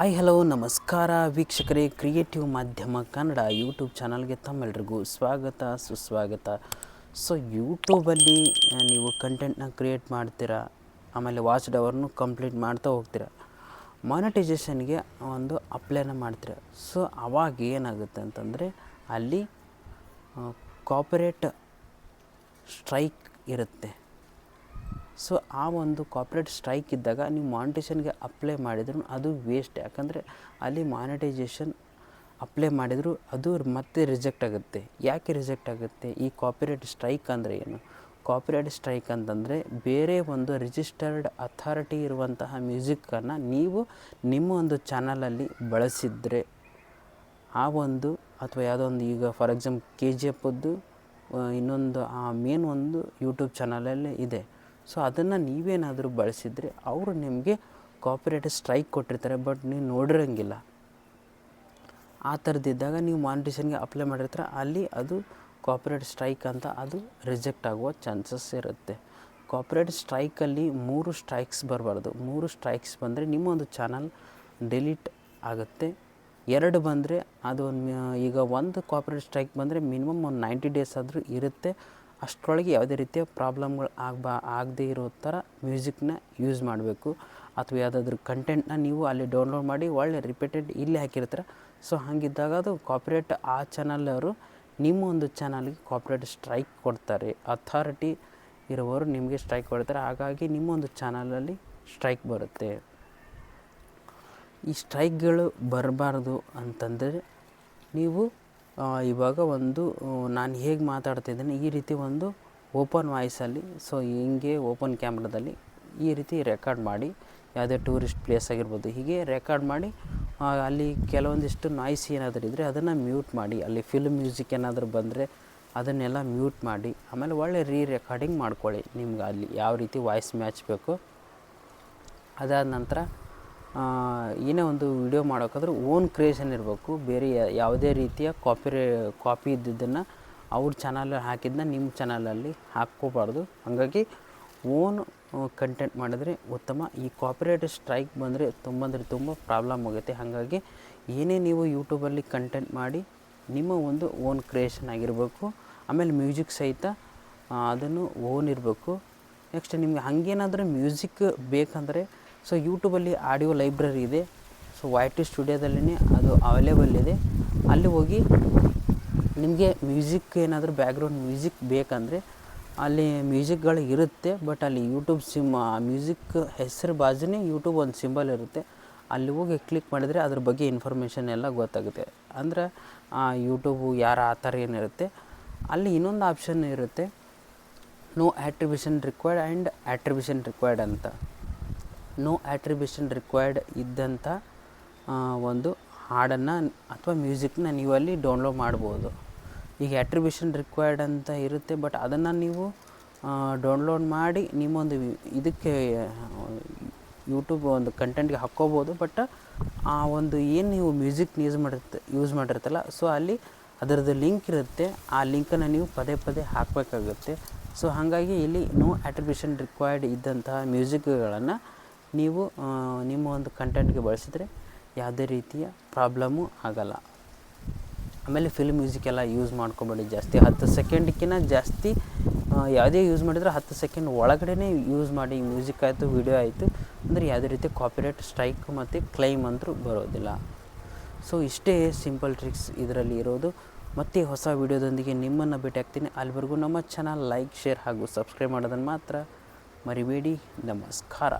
Hi hello ನಮಸ್ಕಾರ. ವೀಕ್ಷಕರೇ creative ಮಾಧ್ಯಮ ಕನ್ನಡ ಯೂಟ್ಯೂಬ್ ಚಾನಲ್ಗೆ ತಮ್ಮೆಲ್ರಿಗೂ ಸ್ವಾಗತ, ಸುಸ್ವಾಗತ. ಸೊ ಯೂಟ್ಯೂಬಲ್ಲಿ ನೀವು ಕಂಟೆಂಟ್ನ ಕ್ರಿಯೇಟ್ ಮಾಡ್ತೀರಾ, ಆಮೇಲೆ ವಾಚ್ ಡವರ್ನು ಕಂಪ್ಲೀಟ್ ಮಾಡ್ತಾ ಹೋಗ್ತೀರಾ ಮಾನಿಟೈಸೇಷನ್ಗೆ ಒಂದು ಅಪ್ಲೈನ ಮಾಡ್ತೀರ. ಸೊ ಅವಾಗ ಏನಾಗುತ್ತೆ ಅಂತಂದರೆ, ಅಲ್ಲಿ ಕಾಪರೇಟ್ ಸ್ಟ್ರೈಕ್ ಇರುತ್ತೆ. ಸೊ ಆ ಒಂದು ಕಾಪ್ರೇಟ್ ಸ್ಟ್ರೈಕ್ ಇದ್ದಾಗ ನೀವು ಮಾನಿಟೇಷನ್ಗೆ ಅಪ್ಲೈ ಮಾಡಿದ್ರು ಅದು ವೇಸ್ಟ್ ಯಾಕಂದರೆ ಅಲ್ಲಿ ಮಾನಿಟೈಸೇಷನ್ ಅಪ್ಲೈ ಮಾಡಿದರೂ ಅದು ಮತ್ತೆ ರಿಜೆಕ್ಟ್ ಆಗುತ್ತೆ. ಯಾಕೆ ರಿಜೆಕ್ಟ್ ಆಗುತ್ತೆ? ಈ ಕಾಪಿರೇಟ್ ಸ್ಟ್ರೈಕ್ ಅಂದರೆ ಏನು? ಕಾಪಿರೇಟ್ ಸ್ಟ್ರೈಕ್ ಅಂತಂದರೆ ಬೇರೆ ಒಂದು ರಿಜಿಸ್ಟರ್ಡ್ ಅಥಾರಿಟಿ ಇರುವಂತಹ ಮ್ಯೂಸಿಕ್ಕನ್ನು ನೀವು ನಿಮ್ಮ ಒಂದು ಚಾನಲಲ್ಲಿ ಬಳಸಿದರೆ ಆ ಒಂದು ಅಥವಾ ಯಾವುದೋ ಒಂದು ಈಗ ಫಾರ್ ಎಕ್ಸಾಂಪಲ್ ಕೆ ಜಿ ಎಫದ್ದು ಇನ್ನೊಂದು, ಆ ಮೇನ್ ಒಂದು ಯೂಟ್ಯೂಬ್ ಚಾನಲಲ್ಲೇ ಇದೆ. ಸೊ ಅದನ್ನು ನೀವೇನಾದರೂ ಬಳಸಿದರೆ ಅವರು ನಿಮಗೆ ಕಾಪಿರೇಟ್ ಸ್ಟ್ರೈಕ್ ಕೊಟ್ಟಿರ್ತಾರೆ ಬಟ್ ನೀವು ನೋಡಿರಂಗಿಲ್ಲ. ಆ ಥರದ್ದಿದ್ದಾಗ ನೀವು ಮಾನಿಟೇಷನ್ಗೆ ಅಪ್ಲೈ ಮಾಡಿರ್ತಾರೆ, ಅಲ್ಲಿ ಅದು ಕಾಪಿರೇಟ್ ಸ್ಟ್ರೈಕ್ ಅಂತ ಅದು ರಿಜೆಕ್ಟ್ ಆಗುವ ಚಾನ್ಸಸ್ ಇರುತ್ತೆ. ಕಾಪಿರೇಟ್ ಸ್ಟ್ರೈಕಲ್ಲಿ ಮೂರು ಸ್ಟ್ರೈಕ್ಸ್ ಬರಬಾರ್ದು. ಮೂರು ಸ್ಟ್ರೈಕ್ಸ್ ಬಂದರೆ ನಿಮ್ಮ ಒಂದು ಚಾನಲ್ ಡಿಲೀಟ್ ಆಗುತ್ತೆ. ಎರಡು ಬಂದರೆ ಅದು ಈಗ ಒಂದು ಕಾಪರೇಟ್ ಸ್ಟ್ರೈಕ್ ಬಂದರೆ ಮಿನಿಮಮ್ ಒಂದು ನೈಂಟಿ ಡೇಸ್ ಆದರೂ ಇರುತ್ತೆ. ಅಷ್ಟರೊಳಗೆ ಯಾವುದೇ ರೀತಿಯ ಪ್ರಾಬ್ಲಮ್ಗಳು ಆಗ್ಬಾ ಆಗದೇ ಇರೋ ಥರ ಮ್ಯೂಸಿಕ್ನ ಯೂಸ್ ಮಾಡಬೇಕು. ಅಥವಾ ಯಾವುದಾದ್ರೂ ಕಂಟೆಂಟ್ನ ನೀವು ಅಲ್ಲಿ ಡೌನ್ಲೋಡ್ ಮಾಡಿ ಒಳ್ಳೆ ರಿಪೀಟೆಡ್ ಇಲ್ಲಿ ಹಾಕಿರ್ತಾರೆ. ಸೊ ಹಾಗಿದ್ದಾಗ ಅದು ಕಾಪಿರೇಟ್ ಆ ಚಾನಲವರು ನಿಮ್ಮ ಒಂದು ಚಾನಲ್ಗೆ ಕಾಪ್ರೇಟ್ ಸ್ಟ್ರೈಕ್ ಕೊಡ್ತಾರೆ. ಅಥಾರಿಟಿ ಇರುವವರು ನಿಮಗೆ ಸ್ಟ್ರೈಕ್ ಕೊಡ್ತಾರೆ. ಹಾಗಾಗಿ ನಿಮ್ಮ ಒಂದು ಚಾನಲಲ್ಲಿ ಸ್ಟ್ರೈಕ್ ಬರುತ್ತೆ. ಈ ಸ್ಟ್ರೈಕ್ಗಳು ಬರಬಾರ್ದು ಅಂತಂದರೆ ನೀವು ಇವಾಗ ಒಂದು ನಾನು ಹೇಗೆ ಮಾತಾಡ್ತಿದ್ದೀನಿ ಈ ರೀತಿ ಒಂದು ಓಪನ್ ವಾಯ್ಸಲ್ಲಿ, ಸೊ ಹಿಂಗೆ ಓಪನ್ ಕ್ಯಾಮ್ರಾದಲ್ಲಿ ಈ ರೀತಿ ರೆಕಾರ್ಡ್ ಮಾಡಿ, ಯಾವುದೇ ಟೂರಿಸ್ಟ್ ಪ್ಲೇಸ್ ಆಗಿರ್ಬೋದು, ಹೀಗೆ ರೆಕಾರ್ಡ್ ಮಾಡಿ ಅಲ್ಲಿ ಕೆಲವೊಂದಿಷ್ಟು ನಾಯ್ಸ್ ಏನಾದರೂ ಇದ್ದರೆ ಅದನ್ನು ಮ್ಯೂಟ್ ಮಾಡಿ, ಅಲ್ಲಿ ಫಿಲ್ಮ್ ಮ್ಯೂಸಿಕ್ ಏನಾದರೂ ಬಂದರೆ ಅದನ್ನೆಲ್ಲ ಮ್ಯೂಟ್ ಮಾಡಿ, ಆಮೇಲೆ ಒಳ್ಳೆ ರೀ ರೆಕಾರ್ಡಿಂಗ್ ಮಾಡ್ಕೊಳ್ಳಿ, ನಿಮ್ಗೆ ಅಲ್ಲಿ ಯಾವ ರೀತಿ ವಾಯ್ಸ್ ಮ್ಯಾಚ್ ಬೇಕು, ಅದಾದ ನಂತರ ಏನೇ ಒಂದು ವಿಡಿಯೋ ಮಾಡೋಕ್ಕಾದ್ರೆ ಓನ್ ಕ್ರಿಯೇಷನ್ ಇರಬೇಕು. ಬೇರೆ ಯಾವುದೇ ರೀತಿಯ ಕಾಪಿ ಕಾಪಿ ಇದ್ದಿದ್ದನ್ನು ಅವ್ರ ಚಾನಲ್ ಹಾಕಿದ್ದನ್ನ ನಿಮ್ಮ ಚಾನಲಲ್ಲಿ ಹಾಕ್ಕೋಬಾರ್ದು. ಹಾಗಾಗಿ ಓನ್ ಕಂಟೆಂಟ್ ಮಾಡಿದರೆ ಉತ್ತಮ. ಈ ಕಾಪಿರೇಟ್ ಸ್ಟ್ರೈಕ್ ಬಂದರೆ ತುಂಬ ಅಂದರೆ ತುಂಬ ಪ್ರಾಬ್ಲಮ್ ಆಗುತ್ತೆ. ಹಾಗಾಗಿ ಏನೇ ನೀವು ಯೂಟ್ಯೂಬಲ್ಲಿ ಕಂಟೆಂಟ್ ಮಾಡಿ ನಿಮ್ಮ ಒಂದು ಓನ್ ಕ್ರಿಯೇಷನ್ ಆಗಿರಬೇಕು. ಆಮೇಲೆ ಮ್ಯೂಸಿಕ್ ಸಹಿತ ಅದನ್ನು ಓನ್ ಇರಬೇಕು. ನೆಕ್ಸ್ಟ್ ನಿಮಗೆ ಹಾಗೇನಾದರೂ ಮ್ಯೂಸಿಕ್ ಬೇಕಂದರೆ ಸೊ ಯೂಟ್ಯೂಬಲ್ಲಿ ಆಡಿಯೋ ಲೈಬ್ರರಿ ಇದೆ. ಸೊ ವೈ ಟಿ ಸ್ಟುಡಿಯೋದಲ್ಲೇ ಅದು ಅವೈಲೇಬಲ್ ಇದೆ. ಅಲ್ಲಿ ಹೋಗಿ ನಿಮಗೆ ಮ್ಯೂಸಿಕ್ ಏನಾದರೂ ಬ್ಯಾಕ್ಗ್ರೌಂಡ್ ಮ್ಯೂಸಿಕ್ ಬೇಕಂದರೆ ಅಲ್ಲಿ ಮ್ಯೂಸಿಕ್ಗಳು ಇರುತ್ತೆ ಬಟ್ ಅಲ್ಲಿ ಯೂಟ್ಯೂಬ್ ಸಿಮ್ ಮ್ಯೂಸಿಕ್ ಹೆಸರು ಬಾಜುನೇ ಯೂಟ್ಯೂಬ್ ಒಂದು ಸಿಂಬಲ್ ಇರುತ್ತೆ. ಅಲ್ಲಿ ಹೋಗಿ ಕ್ಲಿಕ್ ಮಾಡಿದರೆ ಅದ್ರ ಬಗ್ಗೆ ಇನ್ಫಾರ್ಮೇಷನ್ ಎಲ್ಲ ಗೊತ್ತಾಗುತ್ತೆ. ಅಂದರೆ ಯೂಟ್ಯೂಬು ಯಾರು ಆ ಥರ ಏನಿರುತ್ತೆ. ಅಲ್ಲಿ ಇನ್ನೊಂದು ಆಪ್ಷನ್ ಇರುತ್ತೆ. No attribution required and attribution required ಅಂತ. ನೋ ಆಟ್ರಿಬ್ಯೂಷನ್ ರಿಕ್ವೈರ್ಡ್ ಇದ್ದಂಥ ಒಂದು ಹಾಡನ್ನು ಅಥವಾ ಮ್ಯೂಸಿಕ್ನ ನೀವು ಅಲ್ಲಿ ಡೌನ್ಲೋಡ್ ಮಾಡ್ಬೋದು. ಈಗ ಆಟ್ರಿಬ್ಯೂಷನ್ ರಿಕ್ವೈರ್ಡ್ ಅಂತ ಇರುತ್ತೆ ಬಟ್ ಅದನ್ನು ನೀವು ಡೌನ್ಲೋಡ್ ಮಾಡಿ ನಿಮ್ಮೊಂದು ಇದಕ್ಕೆ ಯೂಟ್ಯೂಬ್ ಒಂದು ಕಂಟೆಂಟ್ಗೆ ಹಾಕ್ಕೋಬೋದು ಬಟ್ ಆ ಒಂದು ಏನು ನೀವು ಮ್ಯೂಸಿಕ್ ಯೂಸ್ ಮಾಡಿರ್ತ ಯೂಸ್ ಮಾಡಿರ್ತಲ್ಲ ಸೊ ಅಲ್ಲಿ ಅದರದ್ದು ಲಿಂಕ್ ಇರುತ್ತೆ, ಆ ಲಿಂಕನ್ನು ನೀವು ಪದೇ ಪದೇ ಹಾಕಬೇಕಾಗುತ್ತೆ. ಸೊ ಹಾಗಾಗಿ ಇಲ್ಲಿ ನೋ ಆಟ್ರಿಬ್ಯೂಷನ್ ರಿಕ್ವೈರ್ಡ್ ಇದ್ದಂತಹ ಮ್ಯೂಸಿಕ್ಗಳನ್ನು ನೀವು ನಿಮ್ಮ ಒಂದು ಕಂಟೆಂಟ್ಗೆ ಬಳಸಿದರೆ ಯಾವುದೇ ರೀತಿಯ ಪ್ರಾಬ್ಲಮ್ಮು ಆಗಲ್ಲ. ಆಮೇಲೆ ಫಿಲ್ಮ್ ಮ್ಯೂಸಿಕ್ ಎಲ್ಲ ಯೂಸ್ ಮಾಡ್ಕೊಬೇಡಿ ಜಾಸ್ತಿ. ಹತ್ತು ಸೆಕೆಂಡ್ಕಿಂತ ಜಾಸ್ತಿ ಯಾವುದೇ ಯೂಸ್ ಮಾಡಿದರೆ ಹತ್ತು ಸೆಕೆಂಡ್ ಒಳಗಡೆ ಯೂಸ್ ಮಾಡಿ ಮ್ಯೂಸಿಕ್ ಆಯಿತು ವಿಡಿಯೋ ಆಯಿತು, ಅಂದರೆ ಯಾವುದೇ ರೀತಿ ಕಾಪಿರೇಟ್ ಸ್ಟ್ರೈಕ್ ಮತ್ತು ಕ್ಲೈಮ್ ಅಂದರೂ ಬರೋದಿಲ್ಲ. ಸೊ ಇಷ್ಟೇ ಸಿಂಪಲ್ ಟ್ರಿಕ್ಸ್ ಇದರಲ್ಲಿ ಇರೋದು. ಮತ್ತೆ ಹೊಸ ವಿಡಿಯೋದೊಂದಿಗೆ ನಿಮ್ಮನ್ನು ಭೇಟಿ ಆಗ್ತೀನಿ. ಅಲ್ಲಿವರೆಗೂ ನಮ್ಮ ಚಾನಲ್ ಲೈಕ್ ಶೇರ್ ಹಾಗೂ ಸಬ್ಸ್ಕ್ರೈಬ್ ಮಾಡೋದನ್ನು ಮಾತ್ರ ಮರಿಬೇಡಿ. ನಮಸ್ಕಾರ.